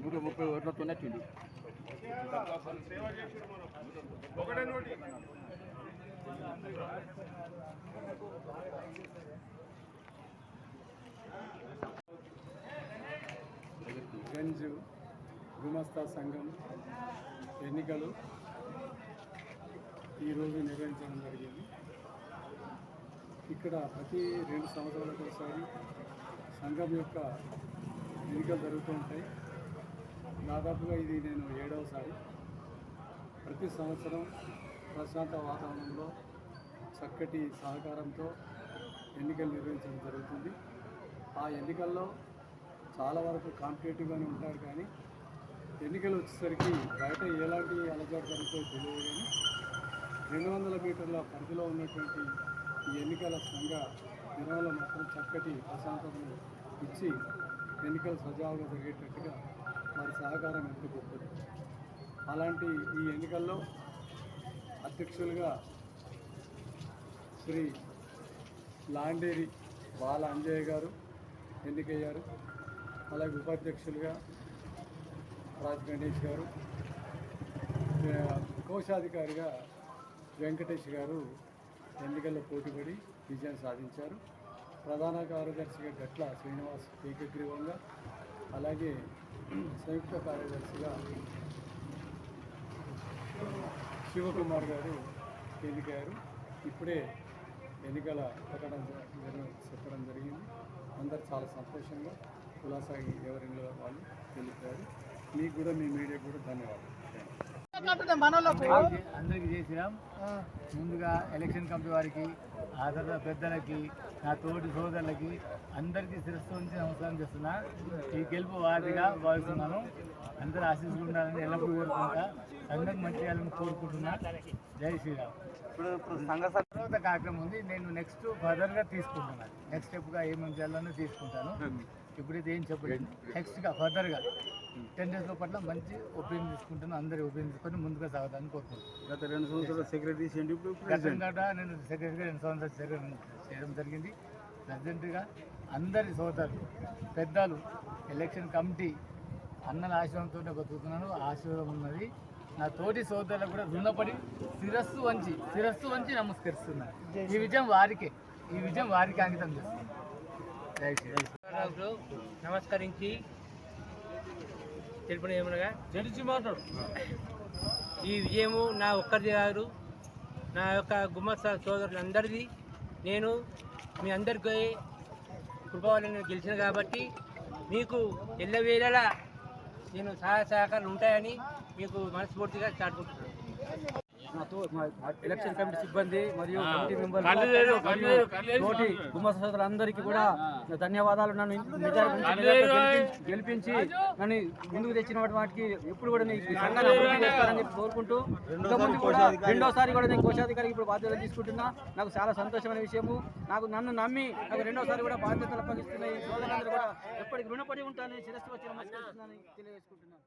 నూట ముప్పై ఓట్లతోనే వచ్చింది గంజు గుమస్తా సంఘం ఎన్నికలు ఈరోజు నిర్వహించడం జరిగింది. ఇక్కడ ప్రతి రెండు సంవత్సరాలకు ఒకసారి సంఘం యొక్క ఎన్నికలు జరుగుతూ ఉంటాయి. దాదాపుగా ఇది నేను ఏడవసారి. ప్రతి సంవత్సరం ప్రశాంత వాతావరణంలో చక్కటి సహకారంతో ఎన్నికలు నిర్వహించడం జరుగుతుంది. ఆ ఎన్నికల్లో చాలా వరకు కాంపిటేటివ్గానే ఉంటారు కానీ ఎన్నికలు వచ్చేసరికి బయట ఎలాంటి అలజడి జరుగుతుందో తెలియదు కానీ రెండు వందల మీటర్ల పరిధిలో ఉన్నటువంటి ఈ ఎన్నికల సంఘ నిర్వహణలో మొత్తం చక్కటి ప్రశాంతతను ఇచ్చి ఎన్నికలు సజావుగా జరిగేటట్టుగా వారి సహకారం ఎంత గొప్పది. అలాంటి ఈ ఎన్నికల్లో అధ్యక్షులుగా శ్రీ లాండేరి బాల అంజయ్య గారు ఎన్నికయ్యారు. అలాగే ఉపాధ్యక్షులుగా రాజ్ గణేష్ గారు కోశాధికారిగా వెంకటేష్ గారు ఎన్నికల్లో పోటీపడి విజయం సాధించారు. ప్రధాన కార్యదర్శిగా గట్ల శ్రీనివాస్ ఏకగ్రీవంగా అలాగే సంయుక్త కార్యదర్శిగా శివకుమార్ గారు ఎన్నికయ్యారు. ఇప్పుడే ఎన్నికల ప్రకటన చెప్పడం జరిగింది. అందరు చాలా సంతోషంగా కులాసాగి ఎవరిలో వాళ్ళు తెలిపారు మీకు కూడా మీ మీడియా కూడా ధన్యవాదాలు. అందరికీ చేసినాం. ముందుగా ఎలక్షన్ కమిటీ వారికి ఆ తర్వాత పెద్దలకి నా తోటి సోదరులకి అందరికీ శిరస్సు నుంచి నమస్కారం చేస్తున్నా. ఈ గెలుపు వారిగా భావిస్తున్నాను. అందరూ ఆశీస్సులు ఉండాలని ఎల్లప్పుడూ కోరుకుంటా. అందరికి మంచి చేయాలని కోరుకుంటున్నా. జై శ్రీరామ్. తర్వాత కార్యక్రమం ఉంది. నేను నెక్స్ట్ ఫర్దర్గా తీసుకుంటున్నాను నెక్స్ట్ స్టెప్గా ఏమేమి చేయాలని తీసుకుంటాను. ఇప్పుడైతే ఏం చెప్పలేదు నెక్స్ట్గా ఫర్దర్గా టెన్ డేస్ లోపల మంచి ఒపీనియన్ తీసుకుంటాను అందరి ఒపీనియన్ తీసుకొని ముందుగా సాగదాన్ని కోరుకుంటున్నాను గత రెండు సంవత్సరాల సెక్రటరీ ఇప్పుడు గతంగా నేను సెక్రటరీగా రెండు సంవత్సరాలు సెక్రటరీ చేయడం జరిగింది. ప్రజెంట్గా అందరి సోదరులు పెద్దలు ఎలక్షన్ కమిటీ అన్నల ఆశ్రమంతోనే బతుకుతున్నాను ఆశీర్వాదం ఉన్నది. నా తోటి సోదరులకు కూడా రుణపడి శిరస్సు వంచి శిరస్సు వంచి నమస్కరిస్తున్నాను ఈ విజయం వారికే ఈ విజయం వారికి అంకితం చేస్తున్నాను నమస్కరించి తెలుపున ఏమనగా? జడిచి మాట్లాడు. ఈ విజయము నా ఒక్కరిది కాదు నా యొక్క గుమ్మస్త సోదరులందరిది. నేను మీ అందరికీ కృపవలని గెలిచిన కాబట్టి మీకు ఎల్లవేళలా నేను సహాయ సహకారాలు ఉంటాయని మీకు మనస్ఫూర్తిగా చాటుకుంటున్నాను. ఎలక్షన్ కమిటీ సిబ్బంది మరియు కమిటీ మెంబర్లు తోటి గుమ్మ సోదరులందరికీ కూడా నా ధన్యవాదాలు నన్ను గెలిపించి- నన్ను ముందుకు తెచ్చిన వాటికి ఎప్పుడు కూడా నేను ఈ సంఘాన్ని అభివృద్ధి చేస్తారని చెప్పి కోరుకుంటూ ముందు కూడా రెండోసారి కూడా నేను కోశాధికారికి ఇప్పుడు బాధ్యతలు తీసుకుంటున్నా. నాకు చాలా సంతోషమైన విషయము. నాకు నన్ను నమ్మి నాకు రెండోసారి కూడా బాధ్యతలు అప్పగిస్తున్న ఈ సోదరులందరూ కూడా ఎప్పటికి రుణపడి ఉంటానని శిరస్సు వచ్చి నమస్కరిస్తున్నానని తెలియజేసుకుంటున్నాను.